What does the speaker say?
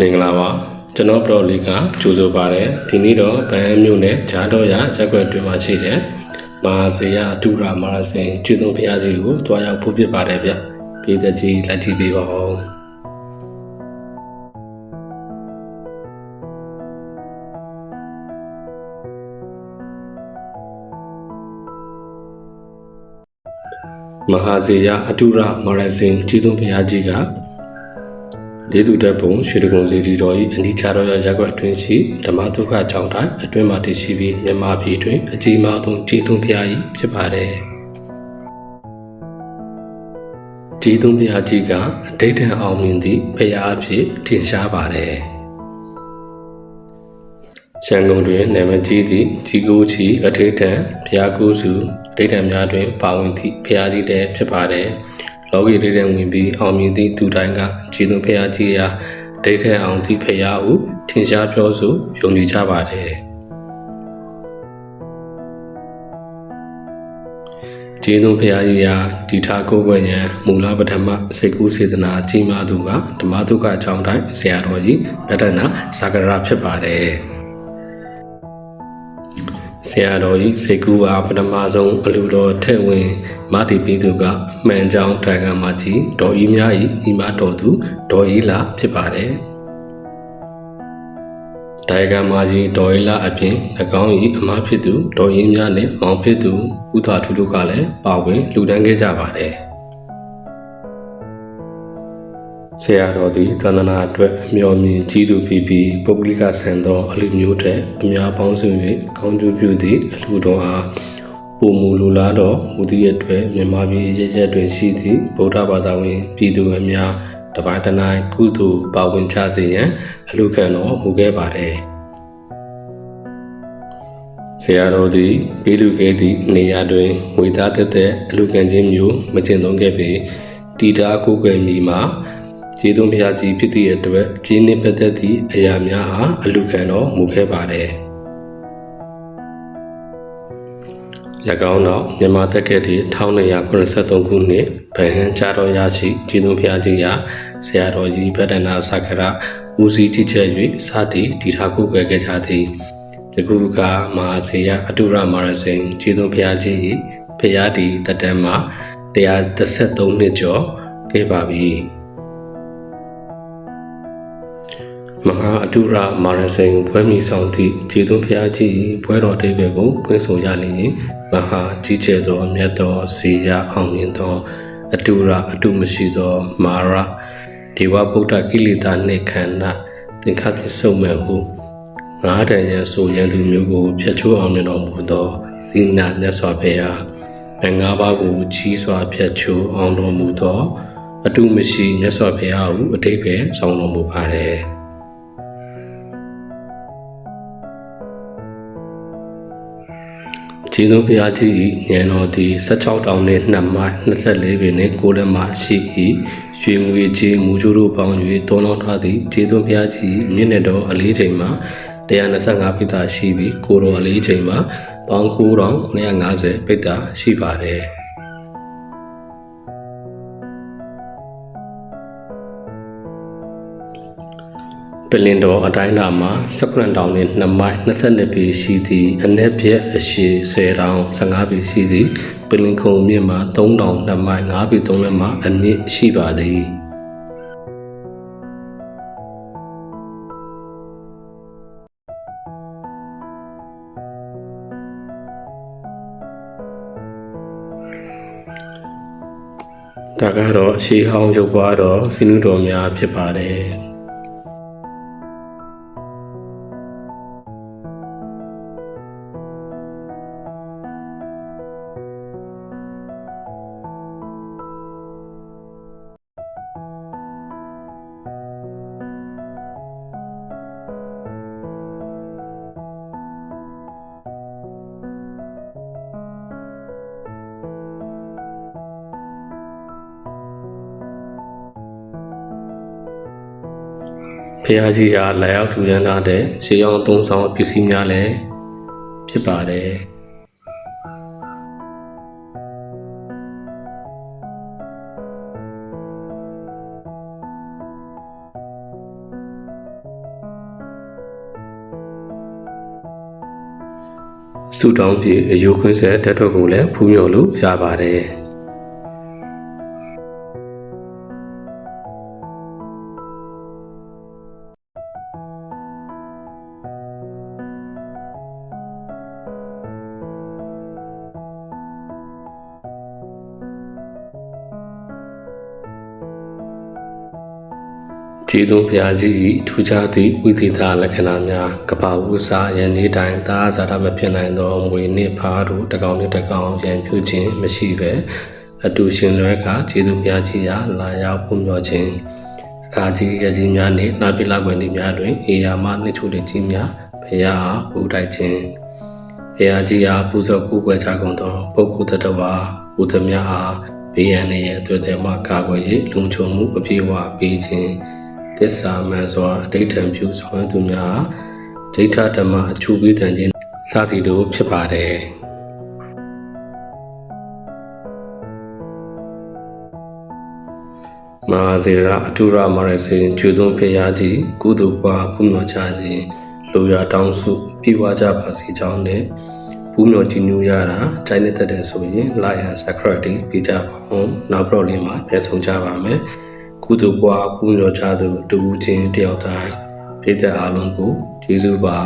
မင်္ဂလာပါကျွန်တော်ပရော်လီကကြိုဆိုပါတယ်ဒီနေ့တော့ဗန်မြို့နယ်ဂျားတော်ရရက်ွက်တွင်မှာရှိတဲ့မဟာဇေယအတူရာမာရစင်ကျွေးသွန်းဖျားကြီးကိုတွားရောက်ဖို့ဖြစ်ပါတယ်ဗျပြည်သက်ကြီးလက်ကြည့်ပေးပါဦးမဟာဇေယအတူရမာရစင်ကျွေးသွန်းဖျားကြီးက လေးသူတပ်ပုံရွှေတကုံစီတီတော်၏အနိချာတော်ရရက်ွက်အတွင်းရှိဓမ္မဒုက္ခကြောင့်တိုင်းအတွင်းမှာတည်ရှိပြီးမြန်မာပြည်တွင်အကြီးမားဆုံးကျေးဇူးဖျား၏ဖြစ်ပါတယ်။ကျေးဇူးဖျားကြီးကအတိတ်ထံအောင်မြင်သည့်ဖျားအဖြစ်ထင်ရှားပါတယ်။ရန်ကုန်တွင်နာမည်ကြီးသည့်ကြီးကိုချီအထိတ်ထံဖျားကိုစုအတိတ်ထံများတွင်ပါဝင်သည့်ဖျားကြီးတည်းဖြစ်ပါတယ်။ လောကီဒိဋ္ဌံဝင်ပြီးအောင်မြင်သည့်သူတိုင်းကခြေသွင်းဖရာကြီးရာဒိဋ္ဌံအောင်သည့်ဖရာဟုထင်ရှားပြောဆိုယုံကြည်ကြပါတယ်ကျေးဇူးဖရာကြီးရာဒီထာကိုယ်ွယ်ရန်မူလပထမစိတ်ကူးစေတနာကြီးမားသူကဓမ္မဒုက္ခအကြောင်းတိုင်းဆရာတော်ကြီးဗတ္တနာစာကရဖြစ်ပါတယ် ဆရာတော်ကြီးစိတ်ကူးအားပထမဆုံးအလူတော်ထဲ့ဝင်မတိပိသူကမှန်ကြောင်းဒိုင်ကမကြီးဒေါ်ဤများဤညီမတော်သူဒေါ်ဤလာဖြစ်ပါတယ်ဒိုင်ကမကြီးဒေါ်ဤလာအပြင်၎င်း၏အမဖြစ်သူဒေါ်ဤများနှင့်မောင်ဖြစ်သူဥသာထုတို့ကလည်းပါဝင်လူတန်းခဲ့ကြပါတယ် ဆရာတော်သည်သန္တနာအတွက်အမျှော်မြင်ကြီးသူဖြစ်ပြီးပုဂ္ဂလိကဆန်သောအလူမျိုးထက်အများပေါင်းစု၍ကောင်းကျိုးပြုသည့်အလူတော်အားပုံမူလူလားတော်မူသည့်အတွက်မြန်မာပြည်ရရက်တွင်ရှိသည့်ဗုဒ္ဓဘာသာဝင်ပြည်သူအများတပါးတနိုင်ကုသိုလ်ပါဝင်ချစေရန်အလူခံတော်မူခဲ့ပါတယ်ဆရာတော်သည်ပြည်လူခဲ့သည့်နေရာတွင်ငွေသားတက်တဲ့အလူခံခြင်းမျိုးမကျင့်သုံးခဲ့ပေတီတာကိုယ်ွယ်မိမှာ ကျေးဇူးဘုရားကြီးဖြစ်သည့်အတွက်ကျင်းနှင့်ပတ်သက်သည့်အရာများဟာအလူခံတော်မူခဲ့ပါတယ်။၎င်းတော့မြန်မာတက်ကက်တီ1283ခုနှစ်ဗဟန်းချတော်ရရှိကျေးဇူးဘုရားကြီးရာဆရာတော်ကြီးဗဒနာသက္ကရာဦးစီးကြီးချက်၍စသည်တည်ထားခုကွယ်ခဲ့ကြသည်။ဒီခုကမဟာစေယအတုရမာရစိန်ကျေးဇူးဘုရားကြီးဖရာတီတတန်မှာ133နှစ်ကျော်ခဲ့ပါပြီ။ မဟာအတုရမာရစိန်ပွဲမီဆောင်သည့်ခြေသွန်းဖျားကြီးပွဲတော်တိဘယ်ကိုဖွင့်ဆိုရနေရင်မဟာကြီးကျယ်သောမြတ်သောဇေယအောင်မြင်သော အတုရအတုမရှိသော မာရဒေဝဗုဒ္ဓကိလေသာနှင့်ခန္ဓာသင်္ခါပြစုံမဲ့ဟုငါးတန်ရန်ဆိုရန်သူမျိုးကိုဖျက်ချိုးအောင်မြင်တော်မူသောဇိနာမြတ်စွာဘုရားအငါးပါးကိုချီးစွာဖျက်ချိုးအောင်တော်မူသော အတုမရှိမြတ်စွာဘုရားဟုအတိတ်ပဲဆောင်တော်မူပါတယ် ခြေသုံးဘုရားကြီး၏ဉာဏ်တော်သည်16တောင်နှင့်2မိုင်24ပင်နှင့်9လက်မှရှိ၏ရွှေငွေကြီးမူကျိုးတို့ပေါင်း၍သုံးလောင်းထားသည့်ခြေသုံးဘုရားကြီးမြင့်နေတော်အလေးချိန်မှာ125ပိဿာရှိပြီးကိုတော်အလေးချိန်မှာ19950ပိဿာရှိပါတယ် ပလင်တော်အတိုင်းလာမှာ19တောင်နှင့်2မိုင်22ပေရှိသည့်အနက်ပြက်အရှိ10တောင်15ပေရှိသည့်ပလင်ခုံမြင့်မှာ3တောင်2မိုင်5ပေ3လက်မှာအမြင့်ရှိပါသည်ဒါကတော့ရှေးဟောင်းရုပ်ပွားတော်စင်းနုတော်များဖြစ်ပါတယ် ဖျားကြီးအားလာရောက်ထူရန်ထားတဲ့ရှေးရောက်သုံးဆောင်ပစ္စည်းများလည်းဖြစ်ပါတယ်စုတောင်းပြီးအယူခွင့်ဆက်တက်တော့ကိုလည်းဖူးမြော်လို့ရပါတယ် ကျေးဇူးဘုရားကြီး၏ထူးခြားသည့်ဝိသေသလက္ခဏာများကပ္ပဝုစာယနေ့တိုင်သာဇာတမဖြစ်နိုင်သောမွေနှင့်ဖားတို့တစ်ကောင်နှင့်တစ်ကောင်ရန်ပြုခြင်းမရှိပဲအတူရှင်လွဲကကျေးဇူးဘုရားကြီးရာလာရောက်ပုံမျှော်ခြင်းအခါကြီးရကြီးများနှင့်နာပိလကွယ်များတွင်အေယာမနှိချိုတဲ့ကြီးများဘုရားအားပူတိုက်ခြင်းဘုရားကြီးအားပူဇော်ကူးကွယ်ကြကုန်သောပုဂ္ဂိုလ်တ attva ဘုသမြအားဘေးရန်ရဲ့အတွက်တည်းမှကာကွယ်၍လုံခြုံမှုအပြည့်အဝပေးခြင်း သစ္စာမှန်စွာအဋိဌံပြုဆောင်ရွက်သူများဒိဋ္ဌဓမ္မအချူပေးတန်ခြင်းစသည်တို့ဖြစ်ပါတယ်မဟာဇေရအထူရမရစေကျွသွန်းဖေရကြီးကုသိုလ်ပွားပူမျောချခြင်းလူရတောင်းစုပြဝကြပါစေကြောင်းနဲ့ပူမျောကြည်ညိုရတာတိုင်းနေတဲ့တဲ့ဆိုရင်လာယန်စကရတီပြကြပါဦးနောက်တော့လေးမှာပြန်ဆောင်ကြပါမယ် ကုသိုလ်ပွားပူညောချသူတူချင်းတယောက်တိုင်းပြည်သက်အားလုံးကိုကျေးဇူးပါ